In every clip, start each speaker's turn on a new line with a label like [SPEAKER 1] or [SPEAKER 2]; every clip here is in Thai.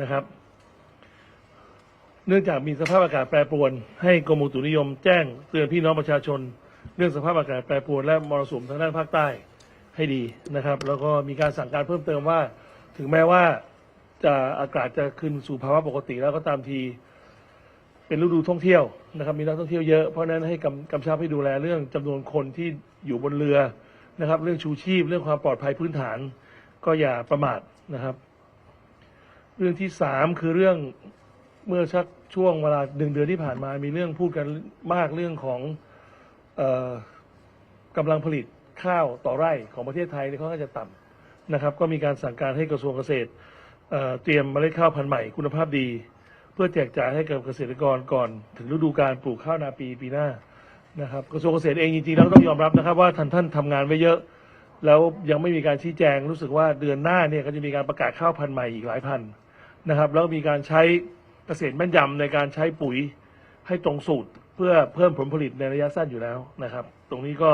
[SPEAKER 1] นะครับ เนื่องจากมีสภาพอากาศแปรปรวน ให้กรมอุตุนิยมแจ้งเตือนพี่น้องประชาชน เรื่องสภาพอากาศแปรปรวนและมรสุมทางด้านภาคใต้ให้ดีนะครับ แล้วก็มีการสั่งการเพิ่มเติมว่า ถึงแม้ว่าจะอากาศจะขึ้นสู่ภาวะปกติแล้วก็ตามที เป็นฤดูท่องเที่ยวนะครับ มีนักท่องเที่ยวเยอะเพราะนั้นให้กำกำชับให้ดูแลเรื่องจำนวนคนที่อยู่บนเรือนะครับ เรื่องชูชีพ เรื่องความปลอดภัยพื้นฐาน ก็อย่าประมาทนะครับ เรื่องที่สามคือเรื่องเมื่อชักช่วงเวลาหนึ่งเดือนที่ผ่านมามีเรื่องพูดกันมากเรื่องของออกำลังผลิตข้าวต่อไร่ของประเทศไทยเนี่ยค่อนข้างจะต่ำนะครับ ก็มีการสั่งการให้กระทรวงเกษตรเเตรียมเมล็ดข้าวพันธุ์ใหม่คุณภาพดี เพื่อแจกจ่ายให้กับเกษตรกรก่อน ถึงฤดูการปลูกข้าวนาปีปีหน้านะครับกระทรวงเกษตรเองจริงๆแล้วต้องยอมรับนะครับ ว่าท่านท่านทำงานไว้เยอะ แล้วยังไม่มีการชี้แจงรู้สึกว่าเดือนหน้าเนี่ยก็จะมีการประกาศข้าวพันธุ์ใหม่อีกหลายพัน นะครับ แล้วมีการใช้เกษตรแม่นยำในการใช้ปุ๋ยให้ตรงสูตรเพื่อเพิ่มผลผลิตในระยะสั้นอยู่แล้วนะครับ ตรงนี้ก็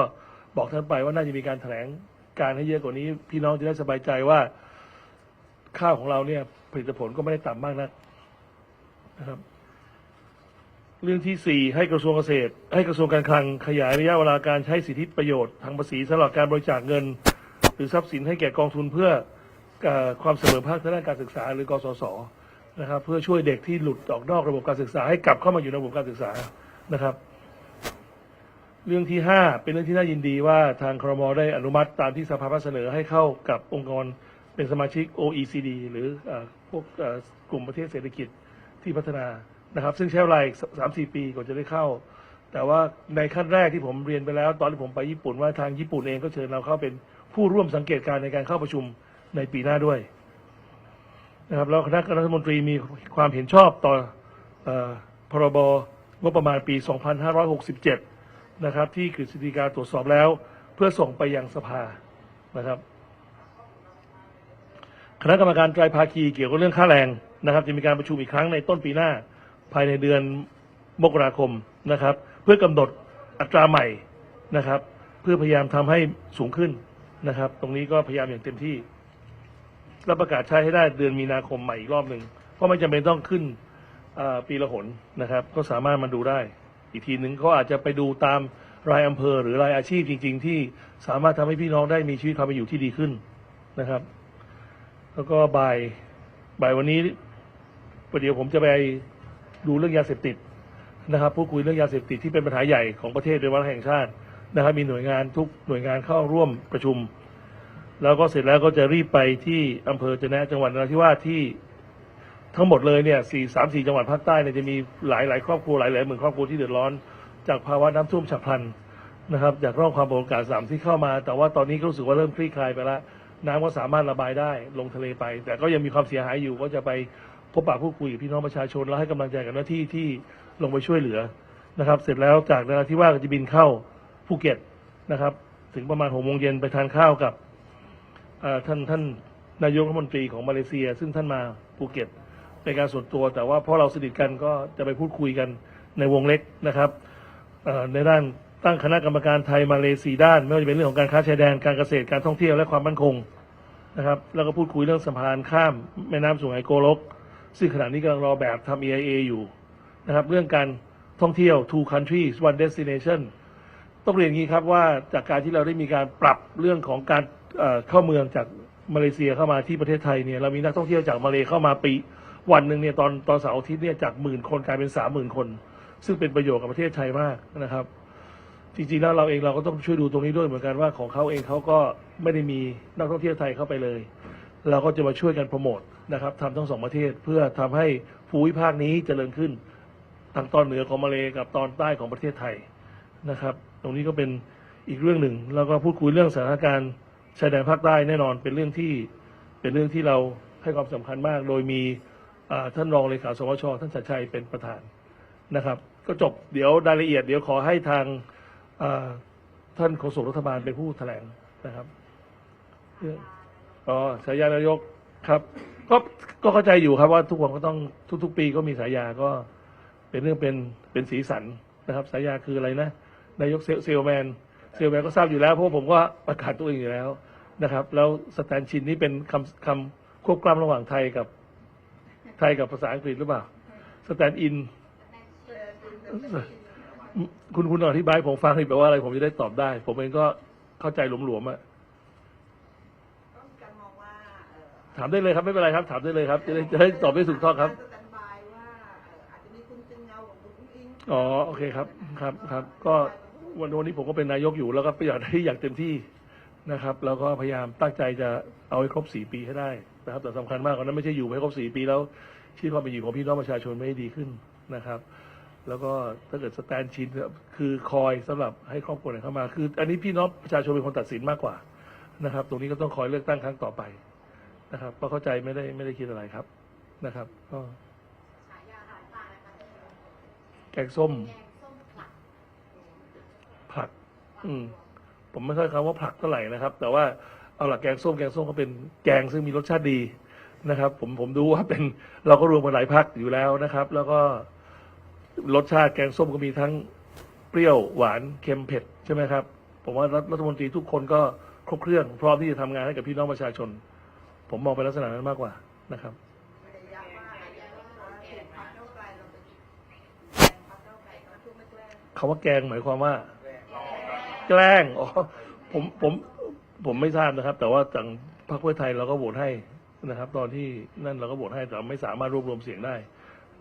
[SPEAKER 1] บอกท่านไปว่าน่าจะมีการแถลงการให้เยอะกว่านี้ พี่น้องจะได้สบายใจว่า ข้าวของเราเนี่ย ผลิตผลก็ไม่ได้ต่ำมากนักนะครับ เรื่องที่สี่ให้กระทรวงเกษตร ให้กระทรวงการคลังขยายระยะเวลาการใช้สิทธิประโยชน์ทางภาษีสำหรับการบริจาคเงิน หรือทรัพย์สินให้แก่กองทุนเพื่อเอ่อ ความเสมอภาคทางด้านการศึกษา หรือกสศนะครับ เพื่อช่วยเด็กที่หลุดออกนอกระบบการศึกษาให้กลับเข้ามาอยู่ในระบบการศึกษานะครับ เรื่องที่ห้าเป็นเรื่องที่น่ายินดีว่าทางครมได้อนุมัติตามที่สภาพัฒน์เสนอให้เข้ากับองค์กรเป็นสมาชิก OECD หรือพวกกลุ่มประเทศเศรษฐกิจที่พัฒนานะครับ ซึ่งใช้เวลาสามสี่ปีกว่าจะได้เข้า แต่ว่าในขั้นแรกที่ผมเรียนไปแล้ว ตอนที่ผมไปญี่ปุ่นว่าทางญี่ปุ่นเองก็เชิญเราเข้าเป็นผู้ร่วมสังเกตการณ์ในการเข้าประชุม ในปีหน้าด้วยนะครับแล้วคณะรัฐมนตรีมีความเห็นชอบต่อออพรบงบประมาณปี 2567 นะครับ ที่กฤษฎีกาตรวจสอบแล้ว เพื่อส่งไปยังสภานะครับ คณะกรรมการไตรภาคีเกี่ยวกับเรื่องค่าแรงนะครับ จะมีการประชุมอีกครั้งในต้นปีหน้าภายในเดือนมกราคมนะครับ เพื่อกำหนดอัตราใหม่นะครับ เพื่อพยายามทำให้สูงขึ้นนะครับ ตรงนี้ก็พยายามอย่างเต็มที่ แล้วประกาศใช้ให้ได้เดือนมีนาคมใหม่อีกรอบหนึ่งเพราะไม่จำเป็นต้องขึ้นปีละหนนะครับ ก็สามารถมาดูได้ อีกทีหนึ่งเขาอาจจะไปดูตามรายอำเภอหรือรายอาชีพจริง ๆ ที่สามารถทำให้พี่น้องได้มีชีวิตความเป็นอยู่ที่ดีขึ้นนะครับ แล้วก็บ่ายบ่ายวันนี้ประเดี๋ยวผมจะไปดูเรื่องยาเสพติดนะครับพูดคุยเรื่องยาเสพติดที่เป็นปัญหาใหญ่ของประเทศโดยวันแห่งชาตินะครับ มีหน่วยงานทุกหน่วยงานเข้าร่วมประชุม แล้วก็เสร็จแล้วก็จะรีบไปที่อำเภอจะนะจังหวัดนราธิวาสที่ทั้งหมดเลยเนี่ยสี่สามสี่จังหวัดภาคใต้เนี่ยจะมีหลายหลายครอบครัวหลายหลายหมื่นครอบครัวที่เดือดร้อน จากภาวะน้ำท่วมฉับพลันนะครับ จากร่องความกดอากาศสามที่เข้ามา แต่ว่าตอนนี้ก็รู้สึกว่าเริ่มคลี่คลายไปแล้วน้ำก็สามารถระบายได้ลงทะเลไป แต่ก็ยังมีความเสียหายอยู่ก็จะไปพบปะพูดคุยกับพี่น้องประชาชนแล้วให้กำลังใจกับหน้าที่ที่ลงไปช่วยเหลือนะครับ เสร็จแล้วจากนราธิวาสก็จะบินเข้าภูเก็ตนะครับ ถึงประมาณหกโมงเย็นไปทานข้าวกับ ท่านท่านนายกรัฐมนตรีของมาเลเซีย ซึ่งท่านมาภูเก็ตในการส่วนตัว แต่ว่าเพราะเราสนิทกันก็จะไปพูดคุยกันในวงเล็กนะครับในด้านตั้งคณะกรรมการไทยมาเลเซียด้านไม่ว่าจะเป็นเรื่องของการค้าชายแดนการเกษตรการท่องเที่ยวและความมั่นคงนะครับแล้วก็พูดคุยเรื่องสะพานข้ามแม่น้ำสุไหงโกลก ซึ่งขณะนี้กำลังรอแบบทำ EIA อยู่นะครับเรื่องการท่องเที่ยว two countries one destination ต้องเรียนงี้ครับว่าจากการที่เราได้มีการปรับเรื่องของการ เอ่อเข้าเมืองจากมาเลเซียเข้ามาที่ประเทศไทยเนี่ยเรามีนักท่องเที่ยวจากมาเลเข้ามาปีวันหนึ่งเนี่ยตอนตอนเสาร์อาทิตย์เนี่ยจากหมื่นคนกลายเป็นสามหมื่นคน ซึ่งเป็นประโยชน์กับประเทศไทยมากนะครับ จริงๆแล้วเราเองเราก็ต้องช่วยดูตรงนี้ด้วยเหมือนกันว่าของเขาเองเขาก็ไม่ได้มีนักท่องเที่ยวไทยเข้าไปเลย เราก็จะมาช่วยกันโปรโมทนะครับทำทั้งสองประเทศเพื่อทำให้ภูมิภาคนี้เจริญขึ้นทางตอนเหนือของมาเลกับตอนใต้ของประเทศไทยนะครับ ตรงนี้ก็เป็นอีกเรื่องหนึ่งแล้วก็พูดคุยเรื่องสถานการณ์ ชายแดนภาคใต้แน่นอนเป็นเรื่องที่เป็นเรื่องที่เราให้ความสำคัญมาก โดยมีท่านรองเลขาสวชท่านชัดชัยเป็นประธานนะครับ ก็จบเดี๋ยวรายละเอียดเดี๋ยวขอให้ทางท่านโฆษกรัฐบาลเป็นผู้แถลงนะครับอ๋อสายานายกครับก็ก็เข้าใจอยู่ครับว่าทุกคนก็ต้องทุก ๆ ปีก็มีสายยาก็เป็นเรื่องเป็นเป็นสีสันนะครับ สายยาคืออะไรนะนายกเซลเซลแมนเซลแมนก็ทราบอยู่แล้วเพราะผมก็ประกาศตัวเองอยู่แล้ว นะครับ แล้วสแตนชินนี่เป็นคำคำควบกล้ำระหว่างไทยกับไทยกับภาษาอังกฤษหรือเปล่าสแตนอินคุณคุณอธิบายผมฟังหน่อยแปลว่าอะไรผมจะได้ตอบได้ ผมเองก็เข้าใจหลวมๆอะ
[SPEAKER 2] ก็มีกา
[SPEAKER 1] ถามได้เลยครับไม่เป็นไรครับ ถามได้เลยครับ จะได้จะได้ตอบได้ถูกต้องครับ
[SPEAKER 2] อ๋อ
[SPEAKER 1] โอเคครับครับครับ ก็วันวันนี้ผมก็เป็นนายกอยู่แล้วก็อยากได้อยากเต็มที่ นะครับแล้วก็พยายามตั้งใจจะเอาให้ครบสี่ปีให้ได้นะครับ แต่สำคัญมากกว่านั้นไม่ใช่อยู่ให้ครบสี่ปีแล้วชีวิตความเป็นอยู่ของพี่น้องประชาชนไม่ให้ดีขึ้นนะครับ แล้วก็ถ้าเกิดสแตนชินคือคอยสำหรับให้ครอบครัวไหนเข้ามา คือ อันนี้พี่น้องประชาชนเป็นคนตัดสินมากกว่านะครับ ตรงนี้ก็ต้องคอยเลือกตั้งครั้งต่อไปนะครับก็เข้าใจไม่ได้ไม่ได้คิดอะไรครับนะครับ ก็
[SPEAKER 3] ฉายาหายปลานะคะ
[SPEAKER 1] แกงส้ม
[SPEAKER 3] แกงส้มผลัก
[SPEAKER 1] ผลัก อืม ผมไม่ค่อยคำว่าผลักเท่าไหร่นะครับ แต่ว่าเอาหลักแกงส้มแกงส้มก็เป็นแกงซึ่งมีรสชาติดีนะครับ ผมผมดูว่าเป็นเราก็รวมกันหลายพักอยู่แล้วนะครับ แล้วก็รสชาติแกงส้มก็มีทั้งเปรี้ยวหวานเค็มเผ็ดใช่ไหมครับ ผมว่ารัฐรัฐมนตรีทุกคนก็ครบเครื่อง พร้อมที่จะทำงานให้กับพี่น้องประชาชน ผมมองไปลักษณะนั้นมากกว่านะครับ
[SPEAKER 2] ไม่ได้ย้ำว่าอาจจะว่าเขตพรรคเก้าวไกลเราเป็นแกนพรรคเก้าวไกลกำลังพูดไม่แกล้ง
[SPEAKER 1] คำว่าแกงหมายความว่า แกล้งอ๋อผมผมผมไม่ทราบนะครับ แต่ว่าทางพรรคเพื่อไทยเราก็โหวตให้นะครับ ตอนที่นั่นเราก็โหวตให้แต่ไม่สามารถรวบรวมเสียงได้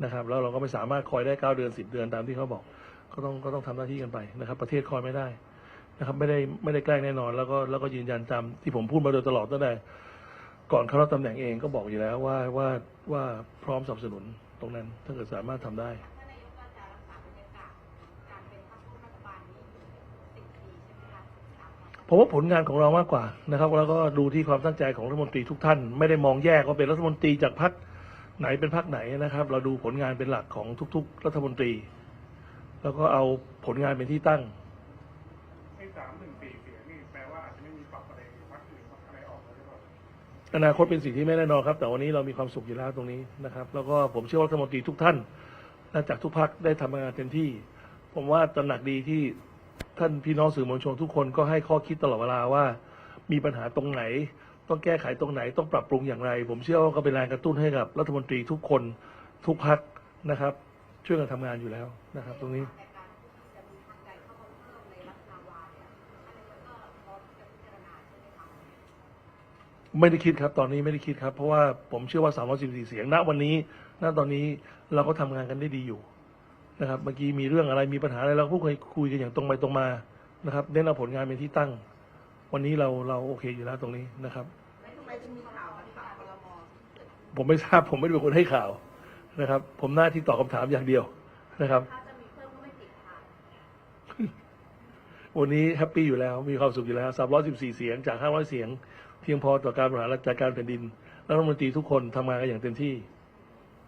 [SPEAKER 1] นะครับ แล้วเราก็ไม่สามารถคอยได้เก้าเดือนสิบเดือนตามที่เขาบอก ก็ต้องก็ต้องทำหน้าที่กันไปนะครับ ประเทศคอยไม่ได้นะครับ ไม่ได้ไม่ได้แกล้งแน่นอน แล้วก็แล้วก็ยืนยันตามที่ผมพูดมาโดยตลอดตั้งแต่ก่อนเข้ารับตำแหน่งเองก็บอกอยู่แล้วว่าว่าว่าพร้อมสนับสนุนตรงนั้นถ้าเกิดสามารถทำได้ ผมว่าผลงานของเรามากกว่านะครับ แล้วก็ดูที่ความตั้งใจของรัฐมนตรีทุกท่าน ไม่ได้มองแยกว่าเป็นรัฐมนตรีจากพรรคไหนเป็นพรรคไหนนะครับ เราดูผลงานเป็นหลักของทุก ๆ รัฐมนตรี แล้วก็เอาผลงานเป็นที่ตั้ง
[SPEAKER 4] ไอ้สามหนึ่งสี่เสียงนี่แปลว่าอาจจะไม่มีปรับอะไรพักอื่นปรับอะไรออกเลยหรือเปล่า
[SPEAKER 1] อนาคตเป็นสิ่งที่ไม่แน่นอนครับ แต่วันนี้เรามีความสุขอยู่แล้วตรงนี้นะครับ แล้วก็ผมเชื่อว่ารัฐมนตรีทุกท่านและจากทุกพักได้ทำงานเต็มที่ ผมว่าตระหนักดีที่ ท่านพี่น้องสื่อมวลชนทุกคนก็ให้ข้อคิดตลอดเวลาว่า มีปัญหาตรงไหน ต้องแก้ไขตรงไหนต้องปรับปรุงอย่างไร ผมเชื่อว่าก็เป็นแรงกระตุ้นให้กับรัฐมนตรีทุกคนทุกพักนะครับ ช่วยกันทำงานอยู่แล้วนะครับ ตรงนี้
[SPEAKER 3] ไหมคะ
[SPEAKER 1] ไม่ได้คิดครับ ตอนนี้ไม่ได้คิดครับ เพราะว่าผมเชื่อว่า 314 เสียงณวันนี้ณตอนนี้เราก็ทำงานกันได้ดีอยู่ นะครับ เมื่อกี้มีเรื่องอะไรมีปัญหาอะไรเราก็คุยคุยกันอย่างตรงไปตรงมานะครับเน้นเอาผลงานเป็นที่ตั้ง วันนี้เราเราโอเคอยู่แล้วตรงนี้นะครับ
[SPEAKER 2] ไม่ทำไมจะมีข่าวมันปรับคลม
[SPEAKER 1] ผมไม่ทราบผมไม่ได้เป็นคนให้ข่าวนะครับ ผมหน้าที่ตอบคำถามอย่างเดียวนะครับ
[SPEAKER 3] ถ้าจะมีเพิ่มก็ไม่ติดค่ะ
[SPEAKER 1] วันนี้แฮปปี้อยู่แล้วมีความสุขอยู่แล้ว314 เสียงจาก 500 เสียง เพียงพอต่อการบริหารราชการแผ่นดินรัฐมนตรีทุกคนทำงานกันอย่างเต็มที่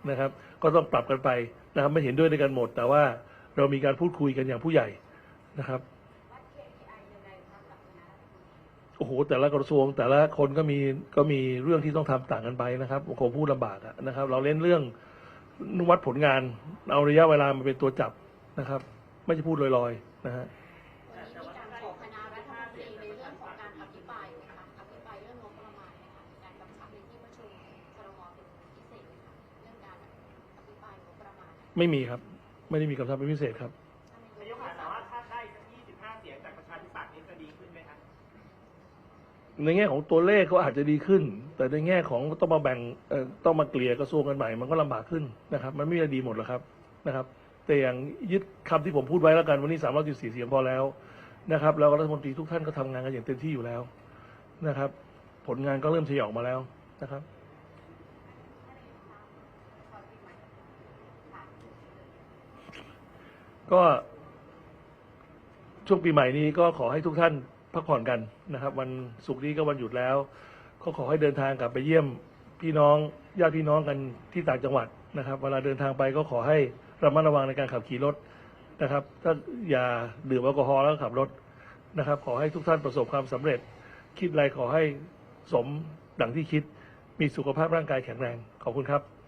[SPEAKER 1] นะครับ ก็ต้องปรับกันไปนะครับไม่เห็นด้วยด้วยกันหมด แต่ว่าเรามีการพูดคุยกันอย่างผู้ใหญ่นะครับโอ้โหแต่ละกระทรวงแต่ละคนก็มีก็มีเรื่องที่ต้องทำต่างกันไปนะครับคงพูดลำบากนะครับ เราเล่นเรื่องวัดผลงาน เอาระยะเวลามาเป็นตัวจับนะครับ ไม่ใช่พูดลอยๆนะฮะ ไม่มีครับ ไม่ได้มีคำสั่งเป็นพิเศษครับ
[SPEAKER 5] นายกค่ะแต่ว่าถ้าได้สัก25 เสียงจากประชาธิปัตย์นี่จะดีขึ้นไหมคะ
[SPEAKER 1] ในแง่ของตัวเลขก็อาจจะดีขึ้น แต่ในแง่ของต้องมาแบ่งเอ่อต้องมาเกลี่ยกระทรวงกันใหม่ มันก็ลำบากขึ้นนะครับ มันไม่ได้ดีหมดหรอกครับนะครับ แต่อย่างยึดคำที่ผมพูดไว้แล้วกันวันนี้314เสียงพอแล้วนะครับ แล้วก็รัฐมนตรีทุกท่านก็ทำงานกันอย่างเต็มที่อยู่แล้วนะครับ ผลงานก็เริ่มทยอยออกมาแล้วนะครับ ก็ช่วงปีใหม่นี้ก็ขอให้ทุกท่านพักผ่อนกันนะครับ วันศุกร์นี้ก็วันหยุดแล้ว ก็ขอให้เดินทางกลับไปเยี่ยมพี่น้องญาติพี่น้องกันที่ต่างจังหวัดนะครับ เวลาเดินทางไปก็ขอให้ระมัดระวังในการขับขี่รถนะครับ ถ้าอย่าดื่มแอลกอฮอล์แล้วขับรถนะครับ ขอให้ทุกท่านประสบความสำเร็จ คิดอะไรขอให้สมดังที่คิดมีสุขภาพร่างกายแข็งแรง ขอบคุณครับ